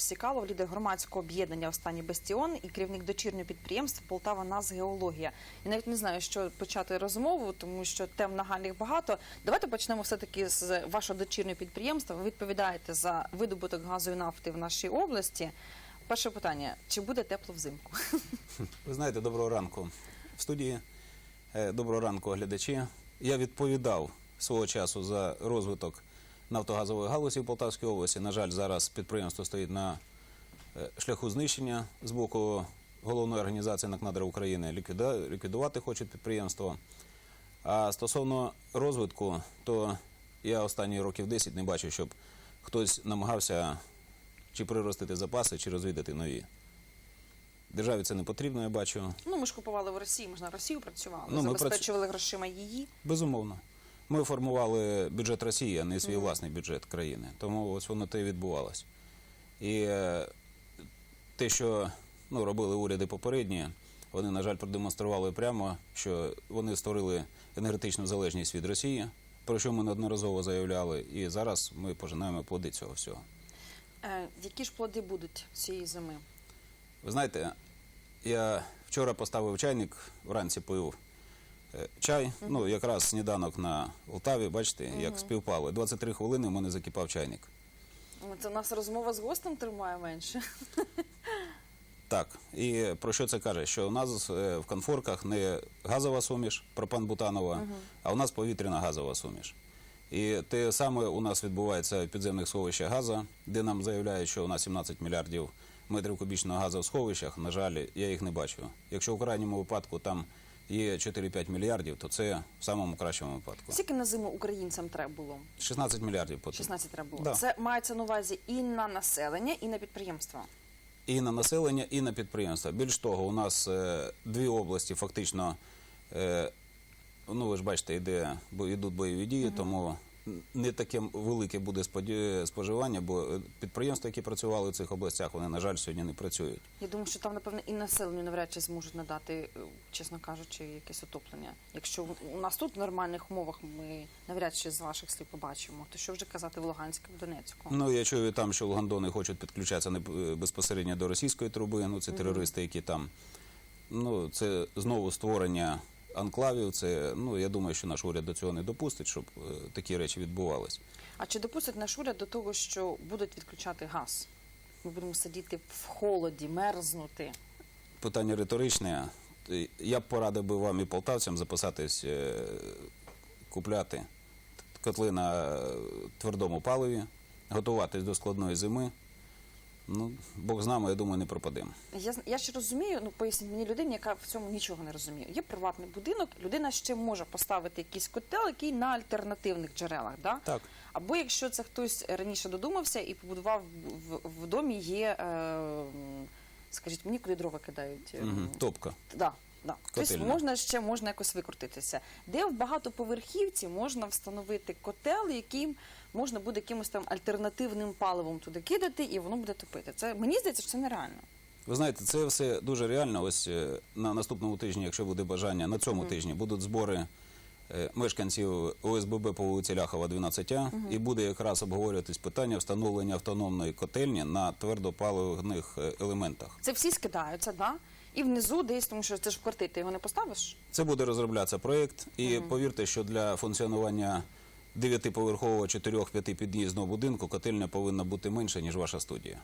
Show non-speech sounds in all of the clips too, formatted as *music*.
Сікалов, лідер громадського об'єднання Останній Бастіон і керівник дочірнього підприємства Полтава Нас Геологія. Я навіть не знаю, що почати розмову, тому що тем нагальних багато. Давайте почнемо все таки з вашого дочірнього підприємства. Ви відповідаєте за видобуток газу і нафти в нашій області. Перше питання: чи буде тепло взимку? *laughs* Ви знаєте, доброго ранку в студії. Е, Доброго ранку, глядачі. Я відповідав свого часу за розвиток нафтогазової галузі в Полтавській області. На жаль, зараз підприємство стоїть на е, шляху знищення з боку головної організації «Накнадра України. Ліквідувати хочуть підприємство. А стосовно розвитку, то я останні років 10 не бачив, щоб хтось намагався чи приростити запаси, чи розвідати нові. Державі це не потрібно, я бачу. Ну ми ж купували в Росії, ми ж на Росію працювали, Ну, забезпечували грошима її. Безумовно. Ми формували бюджет Росії, а не свій власний бюджет країни. Тому ось воно те і відбувалося. І е, те, що ну, робили уряди попередні, вони, на жаль, продемонстрували прямо, що вони створили енергетичну залежність від Росії, про що ми неодноразово заявляли. І зараз ми пожинаємо плоди цього всього. Е, які ж плоди будуть цієї зими? Ви знаєте, я вчора поставив чайник, вранці пив е, чай. Ну, якраз сніданок на Полтаві, бачите, як співпало. 23 хвилини в мене закипав чайник. Це у нас розмова з гостем тримає менше. Так, і про що це каже? Що у нас е, в конфорках не газова суміш, пропан-бутанова, а у нас повітряна газова суміш. І те саме у нас відбувається в підземних сховищах газу, де нам заявляють, що у нас 17 мільярдів метрів кубічного газу в сховищах. На жаль, я їх не бачу. Якщо в крайньому випадку там є 4-5 мільярдів, то це в самому кращому випадку. Скільки на зиму українцям треба було? 16 мільярдів потрібно. 16 треба було. Да. Це мається на увазі і на населення, і на підприємства. і на населення, і на підприємства. Більш того, у нас е, дві області фактично, е, ну ви ж бачите, йде, бо йдуть бойові дії, тому не таке велике буде споживання, бо е, підприємства, які працювали в цих областях, вони, на жаль, сьогодні не працюють. Я думаю, що там, напевно, і населенню навряд чи зможуть надати, е, чесно кажучи, якесь отоплення. Якщо у нас тут в нормальних умовах ми навряд чи з ваших слів побачимо, то що вже казати в Луганську, в Донецьку? Ну, я чую там, що Лугандони хочуть підключатися е, безпосередньо до російської труби. Ну, це терористи, які там. Ну, це знову створення анклавів. Це, ну, я думаю, що наш уряд до цього не допустить, щоб е, такі речі відбувалися. А чи допустить наш уряд до того, що будуть відключати газ? Ми будемо сидіти в холоді, мерзнути. Питання риторичне. Я б порадив би вам і полтавцям записатись, е, купляти котли на е, твердому паливі, готуватись до складної зими. Ну, Бог з нами, я думаю, не пропадемо. Я, я ще розумію, ну поясніть мені людині, яка в цьому нічого не розуміє. Є приватний будинок, людина ще може поставити якийсь котел, який на альтернативних джерелах. Да? Так. Або якщо це хтось раніше додумався і побудував в, в, в домі, є, е, скажіть мені, куди дрова кидають. Угу. Топка. Да, да. Тобто можна ще можна якось викрутитися. Де в багатоповерхівці можна встановити котел, яким можна буде якимось там альтернативним паливом туди кидати, і воно буде топити. Це мені здається, що це нереально. Ви знаєте, це все дуже реально. Ось е, на наступному тижні, якщо буде бажання, на цьому тижні будуть збори е, мешканців ОСББ по вулиці Ляхова, 12А, і буде якраз обговорюватись питання встановлення автономної котельні на твердопаливних е, елементах. Це всі скидаються, да? І внизу десь, тому що це ж в квартирі, ти його не поставиш. Це буде розроблятися проєкт, і повірте, що для функціонування дев'ятиповерхового 4-5 під'їзного будинку котельня повинна бути менше, ніж ваша студія.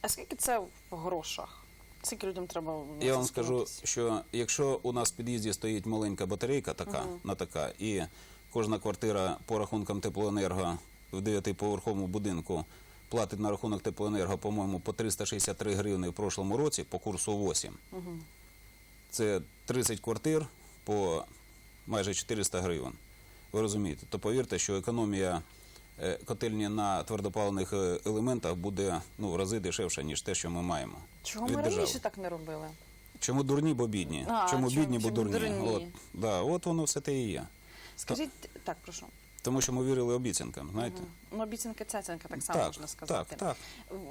А скільки це в грошах? Скільки людям треба Я вам скажу, що якщо у нас в під'їзді стоїть маленька батарейка, така на така, і кожна квартира по рахункам теплоенерго в дев'ятиповерховому будинку платить на рахунок теплоенерго, по-моєму, по 363 гривни в прошлому році по курсу 8. Це 30 квартир по майже 400 гривень. Ви розумієте? То повірте, що економія е, котельні на твердопаливних е, елементах буде ну, в рази дешевша, ніж те, що ми маємо. Чого ми держави. раніше так не робили? Чому дурні, бо бідні? А, чому чому- бідні, бо чому дурні? дурні? От, да, от воно все те і є. Скажіть, так, прошу. Тому що ми вірили обіцянкам, знаєте? Ну, обіцянка цяцянка, так само Так, можна сказати. так,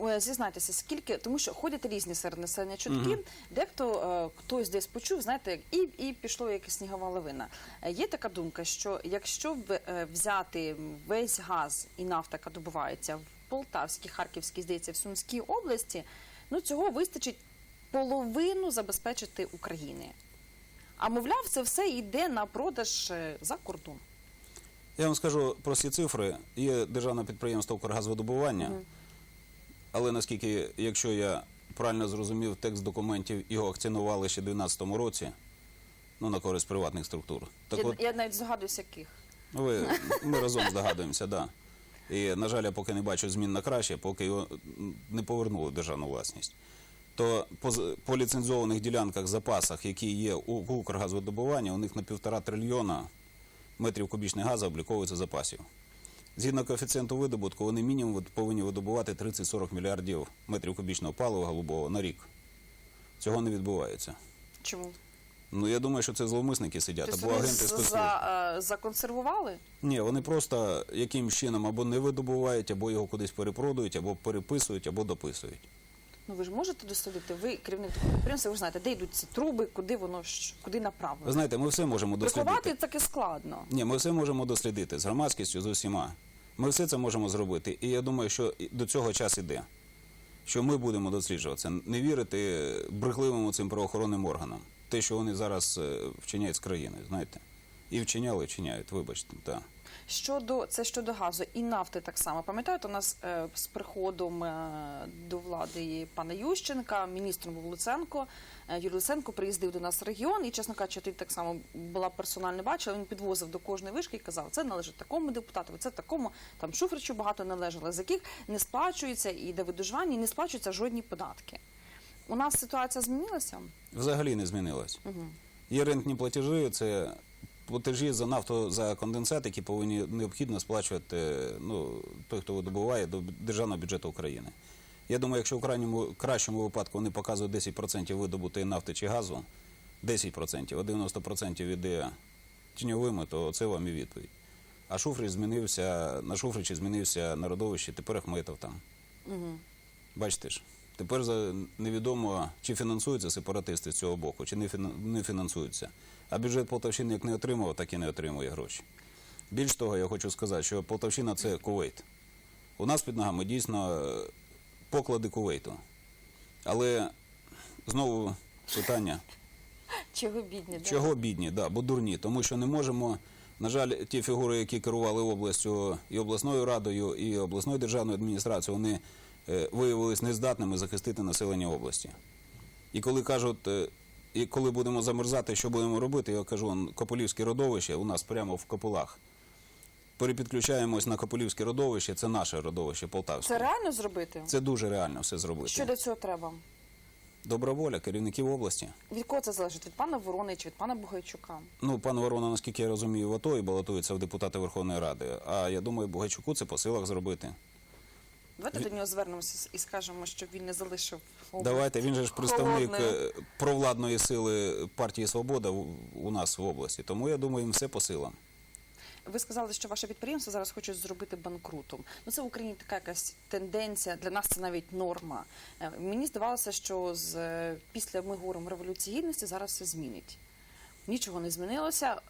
Е, Зізнайтеся, скільки, тому що ходять різні серед населення чутки, дехто е, хтось десь почув, знаєте, і, і пішло якась снігова лавина. Е, Є така думка, що якщо в- е, взяти весь газ і нафта, яка добувається в Полтавській, Харківській, здається, в Сумській області, ну цього вистачить половину забезпечити України. А мовляв, це все йде на продаж е, за кордон. Я вам скажу прості цифри. Є державне підприємство «Укргазвидобування», але наскільки, якщо я правильно зрозумів текст документів, його акціонували ще в 2012 році, ну, на користь приватних структур. Так я, от, я навіть згадуюсь, яких. Ви, ми *laughs* разом здогадуємося, да. І, на жаль, я поки не бачу змін на краще, поки його не повернули в державну власність. То по, по ліцензованих ділянках, запасах, які є у Укргазвидобування, у них на півтора трильйона метрів кубічних газу обліковується запасів. Згідно коефіцієнту видобутку, вони мінімум повинні видобувати 30-40 мільярдів метрів кубічного палива голубого на рік. Цього не відбувається. Чому? Ну, я думаю, що це зловмисники сидять Тобто або вони агенти спецслужб. за, е, законсервували? Ні, вони просто якимсь чином або не видобувають, або його кудись перепродають, або переписують, або дописують. Ну ви ж можете дослідити, ви керівник такого підприємства, ви ж знаєте, де йдуть ці труби, куди воно ж- куди Ви направлено. знаєте, ми все можемо Приховати дослідити. таке складно. Ні, ми все можемо дослідити з громадськістю, з усіма. Ми все це можемо зробити. І я думаю, що і до цього час іде. Що ми будемо досліджуватися, не вірити брехливим цим правоохоронним органам. Те, що вони зараз е, вчиняють з країною, знаєте. І вчиняли, і вчиняють, вибачте. Так. Щодо це щодо газу і нафти, так само пам'ятаєте, у нас е, з приходом е, до влади пана Ющенка, міністром був Луценко. Е, Юрій Луценко приїздив до нас в регіон, і чесно кажучи, ти так само була персонально бачила. Він підвозив до кожної вишки і казав, це належить такому депутату, це такому там Шуфричу багато належало, з яких не сплачується і де видужування, і не сплачуються жодні податки. У нас ситуація змінилася. Взагалі не змінилось. Угу. Є рентні платежі, це платежі за нафту за конденсат, які повинні необхідно сплачувати ну, той, хто видобуває до державного бюджету України. Я думаю, якщо в крайньому кращому випадку вони показують 10% видобутої нафти чи газу, 10%, а 90% іде тіньовими, то це вам і відповідь. А Шуфрич змінився, на Шуфричі змінився народовище, тепер Ахметов там. Угу. Бачите ж, тепер невідомо, чи фінансуються сепаратисти з цього боку, чи не фінансуються. А бюджет Полтавщини як не отримав, так і не отримує гроші. Більш того, я хочу сказати, що Полтавщина це Кувейт. У нас під ногами дійсно е, поклади Кувейту. Але знову питання. Чого бідні? Чого бідні? Да, бо дурні, тому що не можемо. На жаль, ті фігури, які керували областю і обласною радою, і обласною державною адміністрацією, вони е, виявились нездатними захистити населення області. І коли кажуть, е, і коли будемо замерзати, що будемо робити, я кажу, он, Кополівське родовище у нас прямо в Кополах. Перепідключаємось на Кополівське родовище, це наше родовище Полтавське. Це реально зробити? Це дуже реально все зробити. Що для цього треба? Добра воля керівників області. Від кого це залежить? Від пана Ворони чи від пана Бугайчука? Ну, пан Ворона, наскільки я розумію, в АТО і балотується в депутати Верховної Ради. А я думаю, Бугайчуку це по силах зробити. Давайте до нього звернемося і скажемо, щоб він не залишив. Давайте, він же ж представник холодною. е, провладної сили партії Свобода у- нас в області. Тому я думаю, їм все по силам. Ви сказали, що ваше підприємство зараз хочуть зробити банкрутом. Ну це в Україні така якась тенденція. Для нас це навіть норма. Е, Мені здавалося, що з е, після ми говоримо революції гідності зараз все змінить. Нічого не змінилося.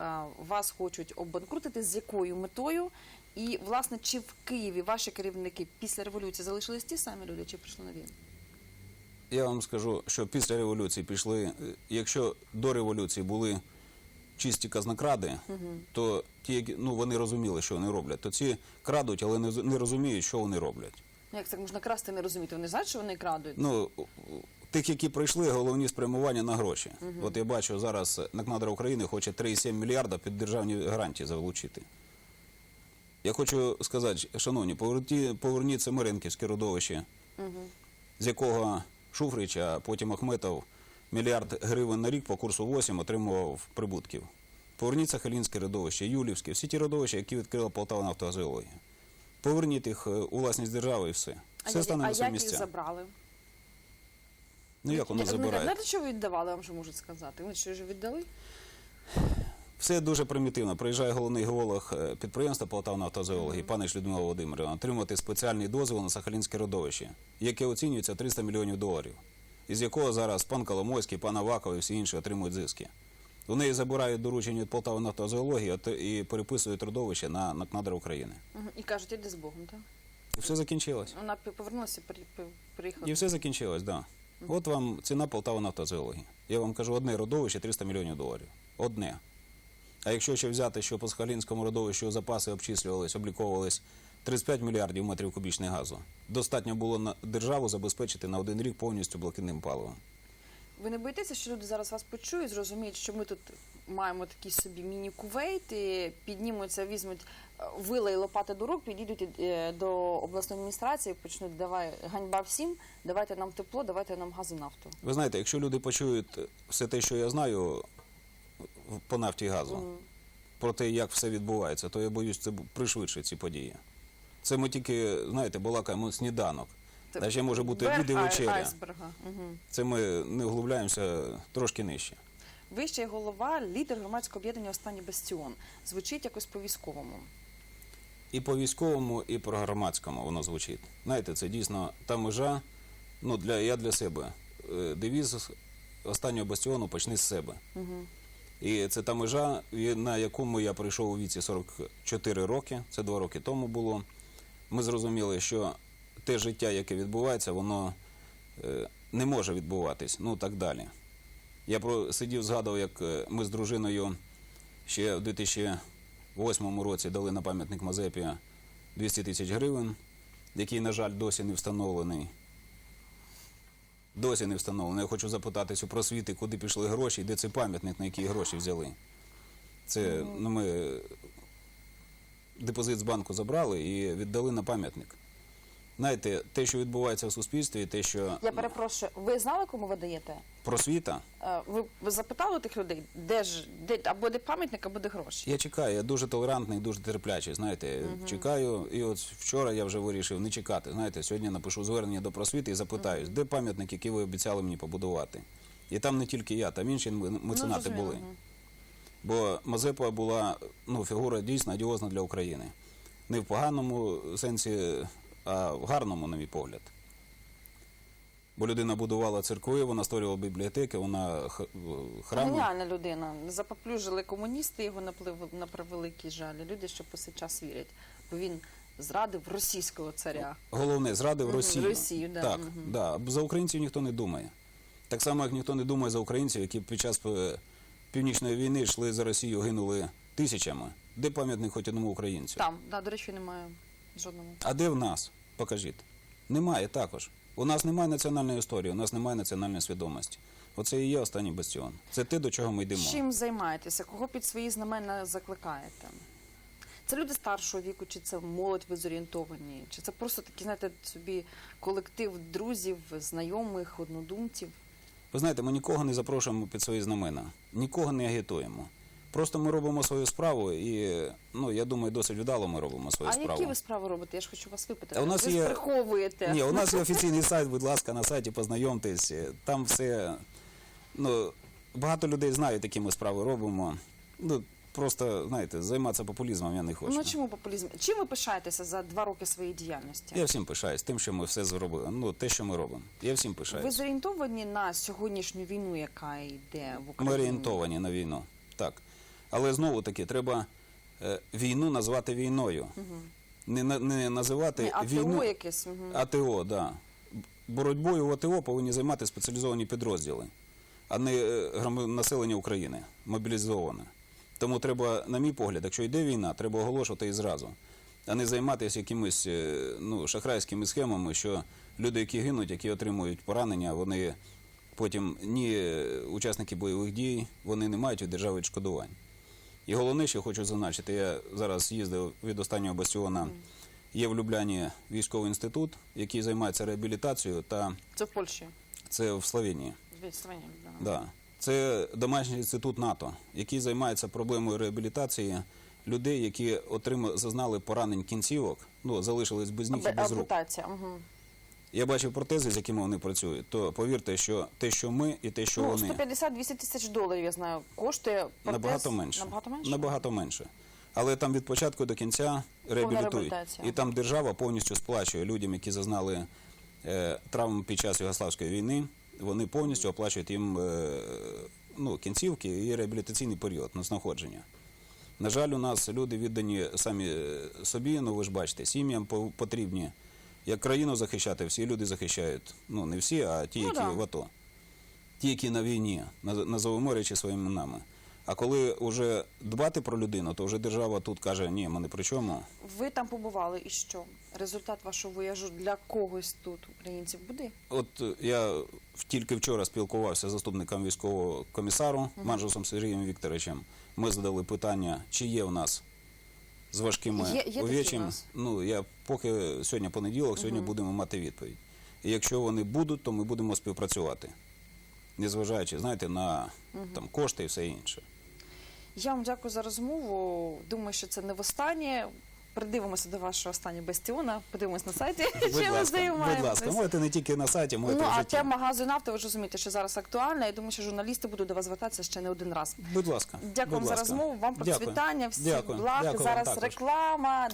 Вас хочуть обанкрутити. З якою метою? І власне, чи в Києві ваші керівники після революції залишились ті самі люди, чи прийшли нові? Я вам скажу, що після революції пішли, е, якщо до революції були чисті казнокради, то ті, які ну вони розуміли, що вони роблять, то ці крадуть, але не не розуміють, що вони роблять. Ну, Як це можна красти, не розуміти? Вони знають, що вони крадуть? Ну, тих, які прийшли, головні спрямування на гроші. От я бачу, зараз Накнадра України хоче 3,7 мільярда під державні гарантії залучити. Я хочу сказати, шановні, поверті, поверніть Семеренківське родовище, з якого Шуфрич, а потім Ахметов мільярд гривень на рік по курсу 8 отримував прибутків. Поверніть Сахалінське родовище, Юлівське, всі ті родовища, які відкрила Полтава нафтогазеологія. Поверніть їх е, у власність держави і все. Все як, стане а на свої як їх забрали? Ну як воно Я- забирає? Знаєте, що ви віддавали, я вам що можу сказати? Ви що ж віддали? Все дуже примітивно. Приїжджає головний геолог е, підприємства Полтавна автозеології, панич Людмила Володимирівна, отримати спеціальний дозвіл на Сахалінське родовище, яке оцінюється 300 мільйонів доларів, із якого зараз пан Коломойський, пан Аваков і всі інші отримують зиски. У неї забирають доручення від Полтави автозеології і переписують родовище на, на надра України. І кажуть, іди з Богом, так? І все закінчилось. Вона повернулася, при- при- приїхала. І все закінчилось, так. Да. От вам ціна Полтава нафтозеології. Я вам кажу, одне родовище 300 мільйонів доларів. Одне. А якщо ще взяти, що по Сахалінському родовищу запаси обчислювались, обліковувались 35 мільярдів метрів кубічних газу, достатньо було на державу забезпечити на один рік повністю блакитним паливом. Ви не боїтеся, що люди зараз вас почують, зрозуміють, що ми тут маємо такий собі міні-кувейт, і піднімуться, візьмуть е, вила і лопати до рук, підійдуть е, до обласної адміністрації, почнуть давай ганьба всім, давайте нам тепло, давайте нам газ і нафту. Ви знаєте, якщо люди почують все те, що я знаю по нафті і газу, про те, як все відбувається, то я боюсь, це пришвидшить ці події. Це ми тільки, знаєте, балакаємо сніданок. Це Та ще може бути верх обід і вечеря. айсберга. Угу. Це ми не вглубляємося трошки нижче. Ви ще й голова, лідер громадського об'єднання Останній Бастіон. Звучить якось по-військовому. І по військовому, і по громадському воно звучить. Знаєте, це дійсно та межа. Ну, для, я для себе. Е, Девіз останнього бастіону почни з себе. Угу. І це та межа, на якому я прийшов у віці 44 роки, це два роки тому було. Ми зрозуміли, що те життя, яке відбувається, воно е, не може відбуватись, ну так далі. Я про сидів, згадував, як е, ми з дружиною ще в 2008 році дали на пам'ятник Мазепі 200 тисяч гривень, який, на жаль, досі не встановлений. Досі не встановлено. Я хочу запитатись у просвіти, куди пішли гроші, і де цей пам'ятник, на які гроші взяли. Це ну, ми депозит з банку забрали і віддали на пам'ятник. Знаєте, те, що відбувається в суспільстві, те, що Я перепрошую, ви знали, кому ви даєте? просвіта, Е, Ви, ви запитали тих людей, де ж де або де пам'ятник, або де гроші? я чекаю, я дуже толерантний, дуже терплячий. Знаєте, чекаю, і от вчора я вже вирішив не чекати. Знаєте, сьогодні напишу звернення до просвіти і запитаюсь, де пам'ятник, який ви обіцяли мені побудувати. І там не тільки я, там інші меценати Ну, зрозуміло, були. мгм. Бо Мазепа була ну, фігура дійсно одіозна для України. Не в поганому сенсі, а в гарному, на мій погляд. Бо людина будувала церкви, вона створювала бібліотеки, вона х- храми. Геніальна людина. Запоплюжили комуністи його на, превеликий жаль. Люди, що по сей час вірять, бо він зрадив російського царя. Головне, зрадив Мгм, Росію. Росію, да, так, да. За українців ніхто не думає. Так само, як ніхто не думає за українців, які під час е, Північної війни йшли за Росію, гинули тисячами. Де пам'ятник хоч одному українцю? Там, да, до речі, немає жодного. А де в нас? Покажіть. Немає також. У нас немає національної історії, у нас немає національної свідомості. Оце і є останній бастіон. Це те, до чого ми йдемо. Чим займаєтеся? Кого під свої знамена закликаєте? Це люди старшого віку, чи це молодь ви зорієнтовані? Чи це просто такий, знаєте, собі колектив друзів, знайомих, однодумців? Ви знаєте, ми нікого не запрошуємо під свої знамена, нікого не агітуємо. Просто ми робимо свою справу, і ну я думаю, досить вдало ми робимо свою а справу. які ви справи робите? Я ж хочу вас випитати. У нас ви є- приховуєте. Ні, у нас є *laughs* офіційний сайт, будь ласка, на сайті познайомтесь. Там все. Ну, багато людей знають, які ми справи робимо. Ну, просто, знаєте, займатися популізмом я не хочу. Ну чому популізм? Чим ви пишаєтеся за два роки своєї діяльності? Я всім пишаюсь тим, що ми все зробили. Ну, те, що ми робимо. Я всім пишаюсь. Ви зорієнтовані на сьогоднішню війну, яка йде в Україні? Ми орієнтовані на війну. Так. Але знову таки, треба е, війну назвати війною. Не, на- не називати Ні, АТО війну. якесь. Угу. АТО, да. Боротьбою в АТО повинні займати спеціалізовані підрозділи, а не е, населення України, мобілізоване. Тому треба, на мій погляд, якщо йде війна, треба оголошувати і зразу, а не займатися якимись е, ну, шахрайськими схемами, що люди, які гинуть, які отримують поранення, вони потім ні е, учасники бойових дій, вони не мають від держави відшкодувань. І головне, що хочу зазначити, я зараз їздив від останнього бастіона. Є в Любляні військовий інститут, який займається реабілітацією, та Це в Польщі. це в Словенії. В Словенії, да. Да. Це домашній інститут НАТО, який займається проблемою реабілітації людей, які отримали, зазнали поранень кінцівок, ну залишились без ніг і без рук. Ампутація. Угу. Я бачив протези, з якими вони працюють. То повірте, що те, що ми, і те, що Ну, вони 150-200 тисяч доларів, я знаю, коштує протез. набагато менше. Набагато менше? Набагато менше. Але там від початку до кінця реабілітують. реабілітація. І там держава повністю сплачує людям, які зазнали е, травм під час Югославської війни. Вони повністю оплачують їм е, ну, кінцівки і реабілітаційний період на знаходження. На жаль, у нас люди віддані самі е, собі, ну ви ж бачите, сім'ям по- потрібні Як країну захищати, всі люди захищають. Ну, не всі, а ті, Ну, які да. в АТО. Ті, які на війні, наз- назовемо речі своїми іменами. А коли вже дбати про людину, то вже держава тут каже, ні, ми не при чому. Ви там побували і що? Результат вашого вояжу для когось тут, українців, буде? От е, я тільки вчора спілкувався з заступником військового комісару Манжусом Сергієм Вікторовичем. Ми задали питання, чи є в нас з важкими Є- є такі у? Ну я поки сьогодні понеділок, сьогодні будемо мати відповідь. І якщо вони будуть, то ми будемо співпрацювати, незважаючи, знаєте, на там кошти і все інше. Я вам дякую за розмову. Думаю, що це не востаннє. Придивимося до вашого останнього бастіона, подивимось на сайті, *laughs* чим ви ласка, займаєтесь. будь ласка, можете не тільки на сайті, можете Ну, в а житті. тема газу і нафти, ви ж розумієте, що зараз актуальна. Я думаю, що журналісти будуть до вас звертатися ще не один раз. Будь ласка. Дякую вам будь за ласка. розмову. Вам Дякую. процвітання, всіх Дякую. благ. Дякую вам Зараз також. реклама.